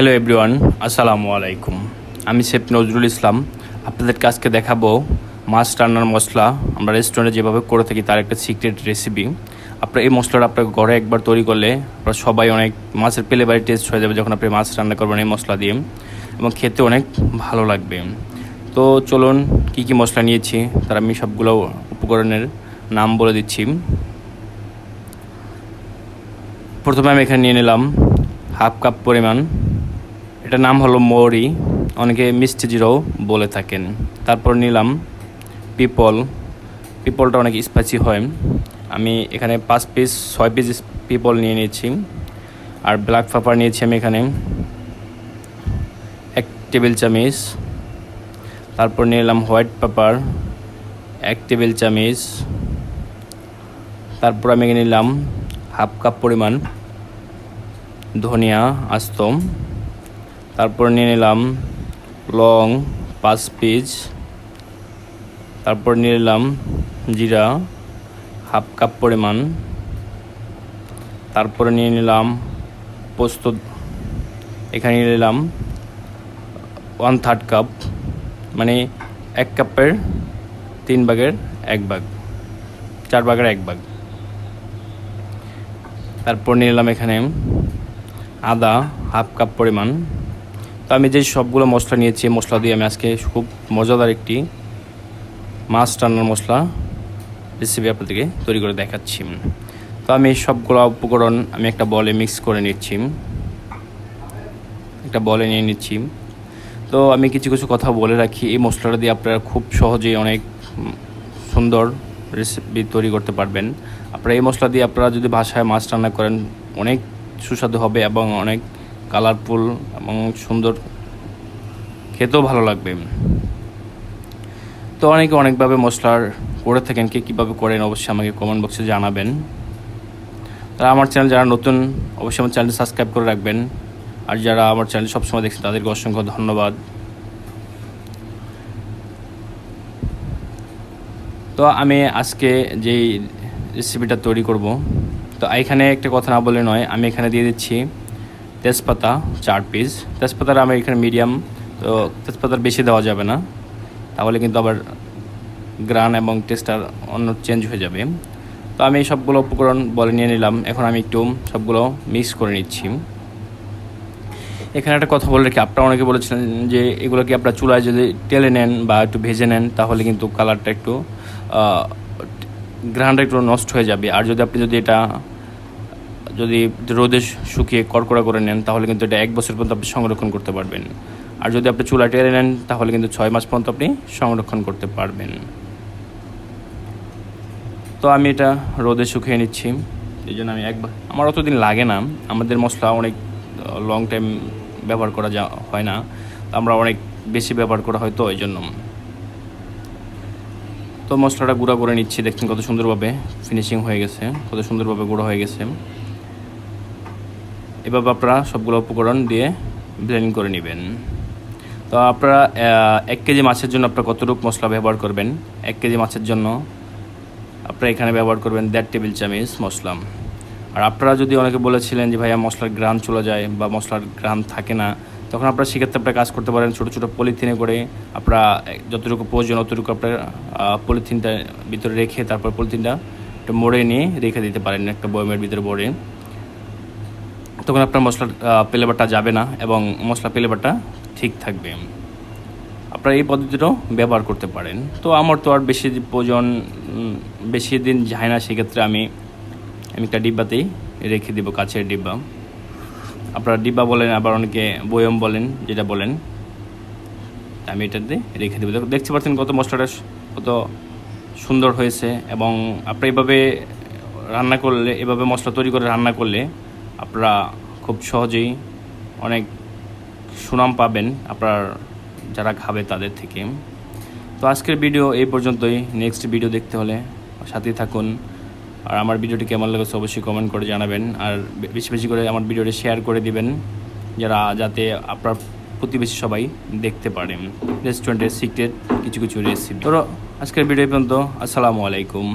Hello everyone আসসালামু আলাইকুম আমি শেফ নজরুল ইসলাম। আপনাদেরকে আজকে দেখাবো মাছ রান্নার মশলা। আমরা রেস্টুরেন্টে যেভাবে করে থাকি তার একটা সিক্রেট রেসিপি আপনার এই মশলাটা আপনার ঘরে একবার তৈরি করলে আপনার সবাই অনেক মাছের পেলে বাড়ি টেস্ট হয়ে যাবে যখন আপনি মাছ রান্না করবেন এই মশলা দিয়ে। এবং খেতে অনেক ভালো লাগবে। তো চলুন কি কি মশলা নিয়েছি, তার আমি সবগুলো উপকরণের নাম বলে দিচ্ছি। প্রথমে আমি এখানে নিয়ে নিলাম হাফ কাপ পরিমাণ এটার নাম হলো মৌরি। অনেকে মিষ্টি জিরাও বলে থাকেন। তারপর নিলাম পিপল। পিপলটা অনেক স্পাইসি হয়। আমি এখানে পাঁচ পিস ছয় পিস পিপল নিয়ে নিয়েছি। আর ব্ল্যাক পেপার নিয়েছি আমি এখানে। এক টেবিল চামিচ। তারপর নিলাম হোয়াইট পেপার এক টেবিল চামচ। তারপর আমি নিলাম হাফ কাপ পরিমাণ ধনিয়া আস্ত। তারপর নিয়ে নিলাম লং, পাঁচ পিস তারপর নিয়ে নিলাম জিরা, হাফ কাপ পরিমাণ। তারপরে নিয়ে নিলাম পোস্ত, এখানে নিয়ে নিলাম ওয়ান থার্ড কাপ মানে এক কাপের তিন ভাগের এক ভাগ, চার ভাগের এক ভাগ। তারপর নিয়ে নিলাম এখানে আদা হাফ কাপ পরিমাণ। তো আমি যে সবগুলো মশলা নিয়েছি মশলা দিয়ে আমি আজকে খুব মজাদার একটি মাছ রান্নার মশলা রেসিপি আপনাদেরকে তৈরি করে দেখাচ্ছি। তো আমি সবগুলো উপকরণ আমি একটা বলে মিক্স করে নিচ্ছি। একটা বলে নিয়ে নিচ্ছি। তো আমি কিছু কিছু কথা বলে রাখি, এই মশলাটা দিয়ে আপনারা খুব সহজেই অনেক সুন্দর রেসিপি তৈরি করতে পারবেন। আপনারা এই মশলা দিয়ে আপনারা যদি বাসায় মাছ রান্না করেন, অনেক সুস্বাদু হবে এবং অনেক কালারফুল এবং সুন্দর। খেতেও ভালো লাগবে। তো অনেকে অনেকভাবে মশলার করে থাকেন, কে কীভাবে করেন অবশ্যই আমাকে কমেন্ট বক্সে জানাবেন। তারা আমার চ্যানেল যারা নতুন, অবশ্যই আমার চ্যানেলটি সাবস্ক্রাইব করে রাখবেন। আর যারা আমার চ্যানেল সবসময় দেখছেন, তাদেরকে অসংখ্য ধন্যবাদ। তো আমি আজকে যেই রেসিপিটা তৈরি করব, তো এখানে একটা কথা না বলে নয়, আমি এখানে দিয়ে দিচ্ছি তেজপাতা চার পিস তেজপাতার আমি এখানে মিডিয়াম তো তেজপাতার বেশি দেওয়া যাবে না। তাহলে কিন্তু আবার গ্রান এবং টেস্টটা অন্য চেঞ্জ হয়ে যাবে। তো আমি সবগুলো উপকরণ বলে নিয়ে নিলাম। এখন আমি একটু সবগুলো মিক্স করে নিচ্ছি। এখানে একটা কথা বলে রাখি। আপনারা অনেকে বলেছিলেন যে এগুলো কি আপনারা চুলায় যদি টেলে নেন বা একটু ভেজে নেন, তাহলে কিন্তু কালারটা একটু গ্রানটা একটু নষ্ট হয়ে যাবে। আর যদি আপনি যদি এটা যদি রোদে শুকিয়ে কড়কড়া করে নেন, তাহলে কিন্তু এটা এক বছর পর্যন্ত আপনি সংরক্ষণ করতে পারবেন। আর যদি আপনি চুলা টেলে নেন, তাহলে কিন্তু ছয় মাস পর্যন্ত আপনি সংরক্ষণ করতে পারবেন। তো আমি এটা রোদে শুকিয়ে নিচ্ছি। এই জন্য আমি একবার আমার অতদিন লাগে না। আমাদের মশলা অনেক লং টাইম ব্যবহার করা যা হয় না। আমরা অনেক বেশি ব্যবহার করা হয় তো এই জন্য। তো মশলাটা গুঁড়া করে নিচ্ছি। দেখছেন কত সুন্দরভাবে ফিনিশিং হয়ে গেছে। কত সুন্দরভাবে গুঁড়ো হয়ে গেছে। এভাবে আপনারা সবগুলো উপকরণ দিয়ে ব্লেন্ড করে নেবেন। তো আপনারা এক কেজি মাছের জন্য আপনারা কতটুকু মশলা ব্যবহার করবেন? এক কেজি মাছের জন্য আপনারা এখানে ব্যবহার করবেন দেড় টেবিল চামচ মশলা। আর আপনারা যদি অনেকে বলেছিলেন যে, ভাইয়া, মশলার গ্রাম চলে যায় বা মশলার গ্রাম থাকে না, তখন আপনারা সেক্ষেত্রে আপনারা কাজ করতে পারেন ছোটো ছোটো পলিথিনে করে আপনারা যতটুকু প্রয়োজন অতটুকু আপনার পলিথিনটা ভিতরে রেখে তারপর পলিথিনটা একটু মোড়ে নিয়ে রেখে দিতে পারেন একটা বয়মের ভিতরে ভরে তখন আপনার মশলার পেলেবারটা যাবে না এবং মশলা পেলেবারটা ঠিক থাকবে। আপনারা এই পদ্ধতিটাও ব্যবহার করতে পারেন। তো আমার তো আর বেশি প্রয়োজন বেশি দিন যায় না, সেক্ষেত্রে আমি আমি একটা ডিব্বাতেই রেখে দেবো, কাছের ডিব্বা। আপনারা ডিব্বা বলেন, আবার অনেকে বয়ম বলেন, যেটা বলেন, আমি এটাতে রেখে দেবো। দেখো- দেখতে পাচ্ছেন কত মশলাটা কত সুন্দর হয়েছে এবং আপনি এভাবে রান্না করলে, এভাবে মশলা তৈরি করে রান্না করলে আপনারা খুব সহজেই অনেক সুনাম পাবেন আপনার যারা খাবে তাদের থেকে। তো আজকের ভিডিও এই পর্যন্তই। নেক্সট ভিডিও দেখতে হলে সাথেই থাকুন। আর আমার ভিডিওটি কেমন লেগেছে অবশ্যই কমেন্ট করে জানাবেন। আর বেশি বেশি করে আমার ভিডিওটি শেয়ার করে দিবেন, যারা যাতে আপনার প্রতিবেশী সবাই দেখতে পারেন রেস্টুরেন্টের সিক্রেট কিছু কিছু রেসিপি ধরো আজকের ভিডিও পর্যন্ত। আসসালামু আলাইকুম।